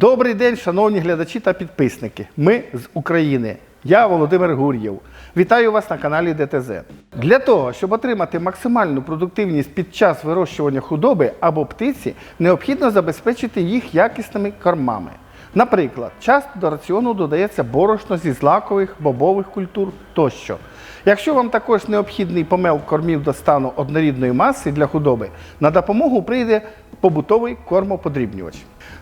Добрий день, шановні глядачі та підписники. Ми з України. Я Володимир Гур'єв. Вітаю вас на каналі ДТЗ. Для того, щоб отримати максимальну продуктивність під час вирощування худоби або птиці, необхідно забезпечити їх якісними кормами. Наприклад, часто до раціону додається борошно зі злакових, бобових культур тощо. Якщо вам також необхідний помел кормів до стану однорідної маси для худоби, на допомогу прийде побутовий кормоподрібнювач.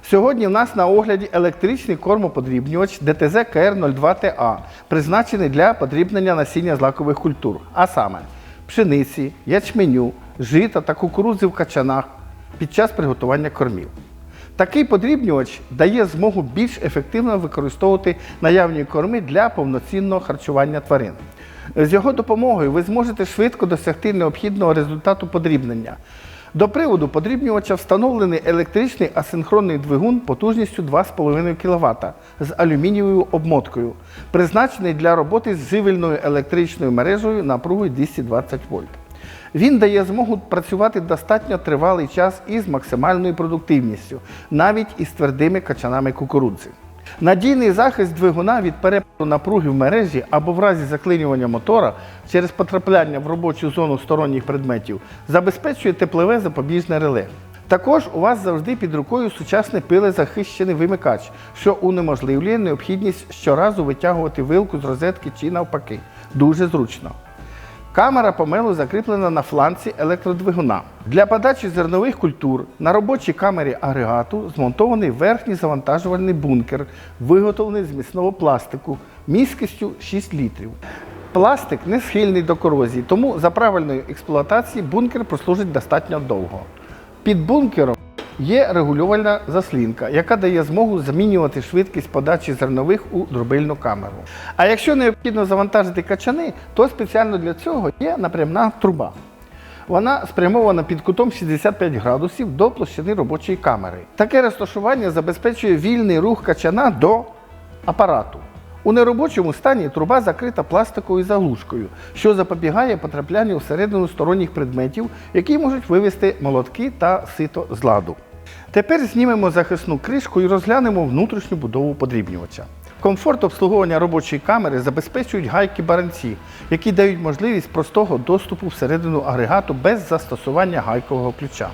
Сьогодні в нас на огляді електричний кормоподрібнювач ДТЗ КР02ТА, призначений для подрібнення насіння злакових культур, а саме пшениці, ячменю, жита та кукурудзи в качанах під час приготування кормів. Такий подрібнювач дає змогу більш ефективно використовувати наявні корми для повноцінного харчування тварин. З його допомогою ви зможете швидко досягти необхідного результату подрібнення. До приводу подрібнювача встановлений електричний асинхронний двигун потужністю 2,5 кВт з алюмінієвою обмоткою, призначений для роботи з живильною електричною мережею напругою 220 вольт. Він дає змогу працювати достатньо тривалий час із максимальною продуктивністю, навіть із твердими качанами кукурудзи. Надійний захист двигуна від перепаду напруги в мережі або в разі заклинювання мотора через потрапляння в робочу зону сторонніх предметів забезпечує теплове запобіжне реле. Також у вас завжди під рукою сучасний пилезахищений вимикач, що унеможливлює необхідність щоразу витягувати вилку з розетки чи навпаки. Дуже зручно. Камера помелу закріплена на фланці електродвигуна. Для подачі зернових культур на робочій камері агрегату змонтований верхній завантажувальний бункер, виготовлений з міцного пластику міськістю 6 літрів. Пластик не схильний до корозії, тому за правильної експлуатації бункер прослужить достатньо довго. Під бункером є регулювальна заслінка, яка дає змогу змінювати швидкість подачі зернових у дробильну камеру. А якщо необхідно завантажити качани, то спеціально для цього є напрямна труба. Вона спрямована під кутом 65 градусів до площини робочої камери. Таке розташування забезпечує вільний рух качана до апарату. У неробочому стані труба закрита пластиковою заглушкою, що запобігає потраплянню всередину сторонніх предметів, які можуть вивести молотки та сито з ладу. Тепер знімемо захисну кришку і розглянемо внутрішню будову подрібнювача. Комфорт обслуговування робочої камери забезпечують гайки баранці, які дають можливість простого доступу всередину агрегату без застосування гайкового ключа.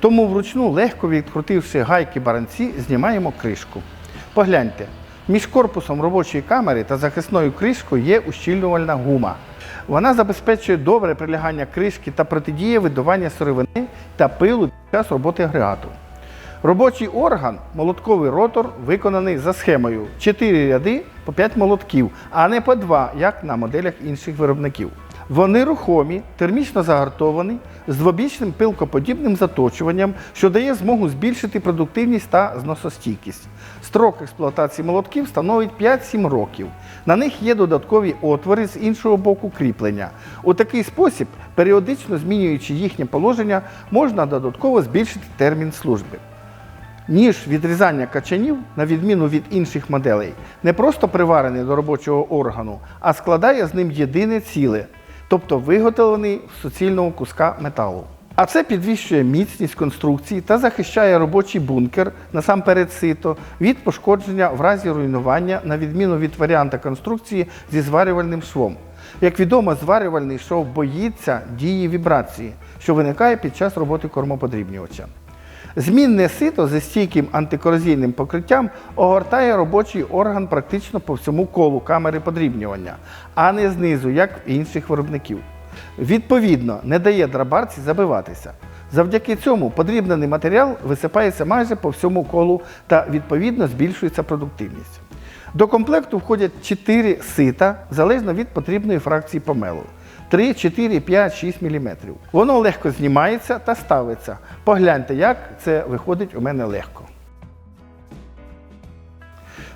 Тому вручну, легко відкрутивши гайки баранці, знімаємо кришку. Погляньте, між корпусом робочої камери та захисною кришкою є ущільнювальна гума. Вона забезпечує добре прилягання кришки та протидіє видування сировини та пилу під час роботи агрегату. Робочий орган, молотковий ротор, виконаний за схемою 4 ряди по 5 молотків, а не по 2, як на моделях інших виробників. Вони рухомі, термічно загартовані, з двобічним пилкоподібним заточуванням, що дає змогу збільшити продуктивність та зносостійкість. Строк експлуатації молотків становить 5-7 років. На них є додаткові отвори з іншого боку кріплення. У такий спосіб, періодично змінюючи їхнє положення, можна додатково збільшити термін служби. Ніж відрізання качанів, на відміну від інших моделей, не просто приварений до робочого органу, а складає з ним єдине ціле, тобто виготовлений з суцільного куска металу. А це підвищує міцність конструкції та захищає робочий бункер, насамперед сито, від пошкодження в разі руйнування, на відміну від варіанта конструкції зі зварювальним швом. Як відомо, зварювальний шов боїться дії вібрації, що виникає під час роботи кормоподрібнювача. Змінне сито зі стійким антикорозійним покриттям огортає робочий орган практично по всьому колу камери подрібнювання, а не знизу, як в інших виробників. Відповідно, не дає драбарці забиватися. Завдяки цьому подрібнений матеріал висипається майже по всьому колу та відповідно збільшується продуктивність. До комплекту входять 4 сита залежно від потрібної фракції помелу. 3, 4, 5, 6 мм. Воно легко знімається та ставиться. Погляньте, як це виходить у мене легко.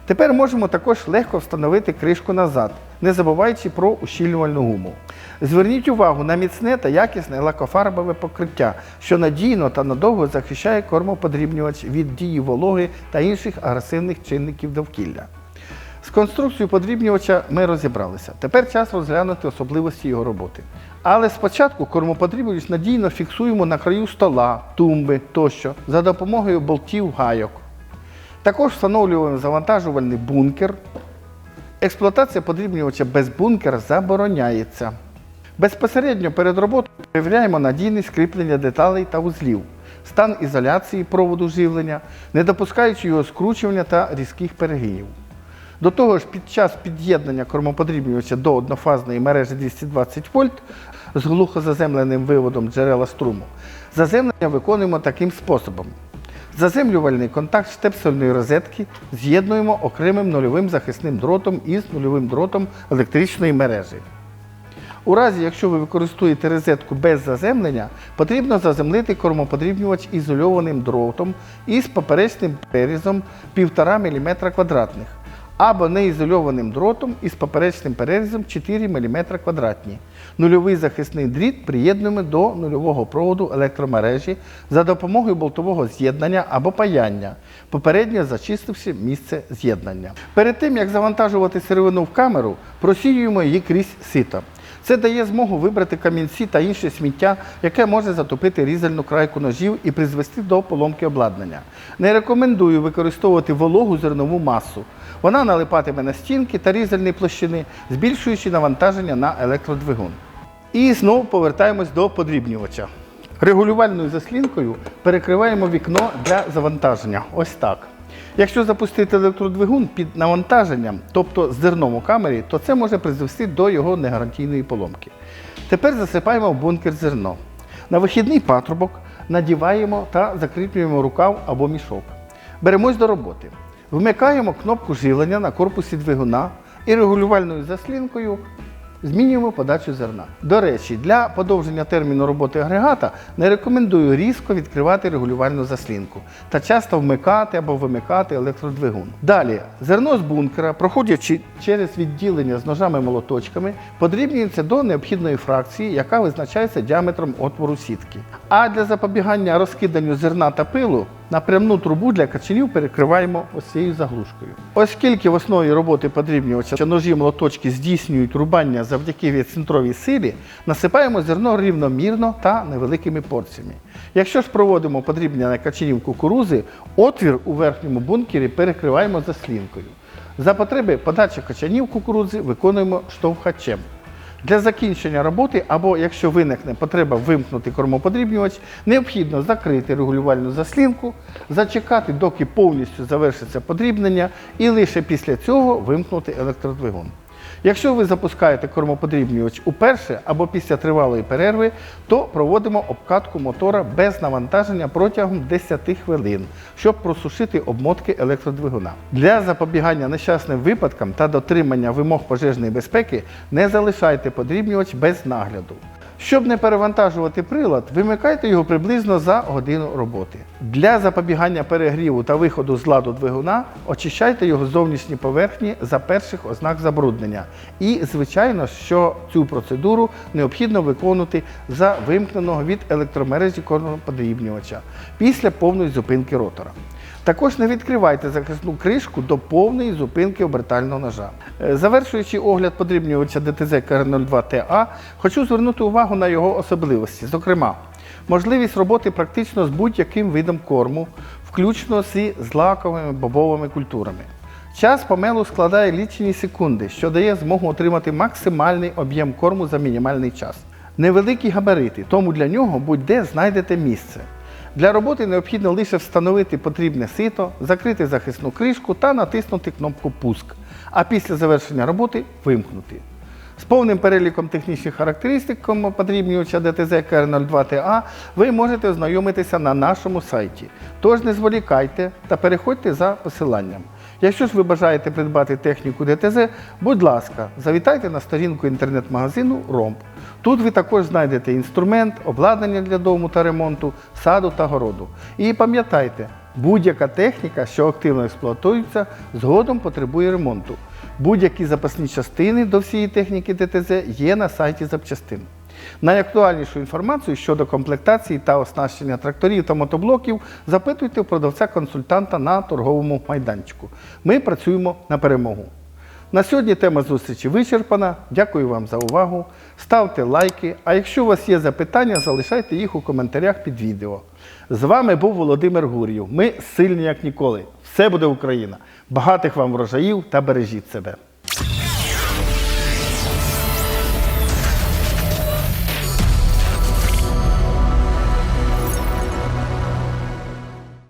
Тепер можемо також легко встановити кришку назад, не забуваючи про ущільнювальну гуму. Зверніть увагу на міцне та якісне лакофарбове покриття, що надійно та надовго захищає кормоподрібнювач від дії вологи та інших агресивних чинників довкілля. З конструкцією подрібнювача ми розібралися. Тепер час розглянути особливості його роботи. Але спочатку кормоподрібнювач надійно фіксуємо на краю стола, тумби тощо за допомогою болтів гайок. Також встановлюємо завантажувальний бункер. Експлуатація подрібнювача без бункера забороняється. Безпосередньо перед роботою перевіряємо надійність кріплення деталей та узлів, стан ізоляції проводу живлення, не допускаючи його скручування та різких перегинів. До того ж, під час під'єднання кормоподрібнювача до однофазної мережі 220 вольт з глухозаземленим виводом джерела струму, заземлення виконуємо таким способом. Заземлювальний контакт штепсельної розетки з'єднуємо окремим нульовим захисним дротом із нульовим дротом електричної мережі. У разі, якщо ви використовуєте розетку без заземлення, потрібно заземлити кормоподрібнювач ізольованим дротом із поперечним перерізом 1,5 мм квадратних або неізольованим дротом із поперечним перерізом 4 мм квадратні. Нульовий захисний дріт приєднуємо до нульового проводу електромережі за допомогою болтового з'єднання або паяння, попередньо зачистивши місце з'єднання. Перед тим, як завантажувати сировину в камеру, просіюємо її крізь сито. Це дає змогу вибрати камінці та інше сміття, яке може затопити різальну крайку ножів і призвести до поломки обладнання. Не рекомендую використовувати вологу зернову масу. Вона налипатиме на стінки та різальні площини, збільшуючи навантаження на електродвигун. І знову повертаємось до подрібнювача. Регулювальною заслінкою перекриваємо вікно для завантаження. Ось так. Якщо запустити електродвигун під навантаженням, тобто зерном у камері, то це може призвести до його негарантійної поломки. Тепер засипаємо в бункер зерно. На вихідний патрубок надіваємо та закріплюємо рукав або мішок. Беремось до роботи. Вмикаємо кнопку живлення на корпусі двигуна і регулювальною заслінкою Змінюємо подачу зерна. До речі, для подовження терміну роботи агрегата не рекомендую різко відкривати регулювальну заслінку та часто вмикати або вимикати електродвигун. Далі, зерно з бункера, проходячи через відділення з ножами-молоточками, подрібнюється до необхідної фракції, яка визначається діаметром отвору сітки. А для запобігання розкиданню зерна та пилу Напрямну трубу для качанів перекриваємо ось цією заглушкою. Оскільки в основі роботи подрібнювача ножі молоточки здійснюють рубання завдяки відцентровій силі, насипаємо зерно рівномірно та невеликими порціями. Якщо ж проводимо подрібнення качанів кукурузи, отвір у верхньому бункері перекриваємо заслінкою. За потреби подачі качанів кукурузи виконуємо штовхачем. Для закінчення роботи, або якщо виникне потреба вимкнути кормоподрібнювач, необхідно закрити регулювальну заслінку, зачекати, доки повністю завершиться подрібнення, і лише після цього вимкнути електродвигун. Якщо ви запускаєте кормоподрібнювач уперше або після тривалої перерви, то проводимо обкатку мотора без навантаження протягом 10 хвилин, щоб просушити обмотки електродвигуна. Для запобігання нещасним випадкам та дотримання вимог пожежної безпеки не залишайте подрібнювач без нагляду. Щоб не перевантажувати прилад, вимикайте його приблизно за годину роботи. Для запобігання перегріву та виходу з ладу двигуна очищайте його зовнішні поверхні за перших ознак забруднення. І, звичайно, що цю процедуру необхідно виконувати за вимкненого від електромережі кормоподрібнювача після повної зупинки ротора. Також не відкривайте захисну кришку до повної зупинки обертального ножа. Е, Завершуючи огляд подрібнювача ДТЗ КР02TA, хочу звернути увагу на його особливості. Зокрема, можливість роботи практично з будь-яким видом корму, включно зі злаковими бобовими культурами. Час помелу складає лічені секунди, що дає змогу отримати максимальний об'єм корму за мінімальний час. Невеликі габарити, тому для нього будь-де знайдете місце. Для роботи необхідно лише встановити потрібне сито, закрити захисну кришку та натиснути кнопку Пуск, а після завершення роботи вимкнути. З повним переліком технічних характеристик кому подрібнювача ДТЗ КР02TA ви можете ознайомитися на нашому сайті. Тож не зволікайте та переходьте за посиланням. Якщо ж ви бажаєте придбати техніку ДТЗ, будь ласка, завітайте на сторінку інтернет-магазину Ромб. Тут ви також знайдете інструмент, обладнання для дому та ремонту, саду та городу. І пам'ятайте, будь-яка техніка, що активно експлуатується, згодом потребує ремонту. Будь-які запасні частини до всієї техніки ДТЗ є на сайті запчастин. Найактуальнішу інформацію щодо комплектації та оснащення тракторів та мотоблоків запитуйте у продавця-консультанта на торговому майданчику. Ми працюємо на перемогу. На сьогодні тема зустрічі вичерпана. Дякую вам за увагу. Ставте лайки. А якщо у вас є запитання, залишайте їх у коментарях під відео. З вами був Володимир Гур'єв. Ми сильні як ніколи. Все буде Україна. Багатих вам врожаїв та бережіть себе.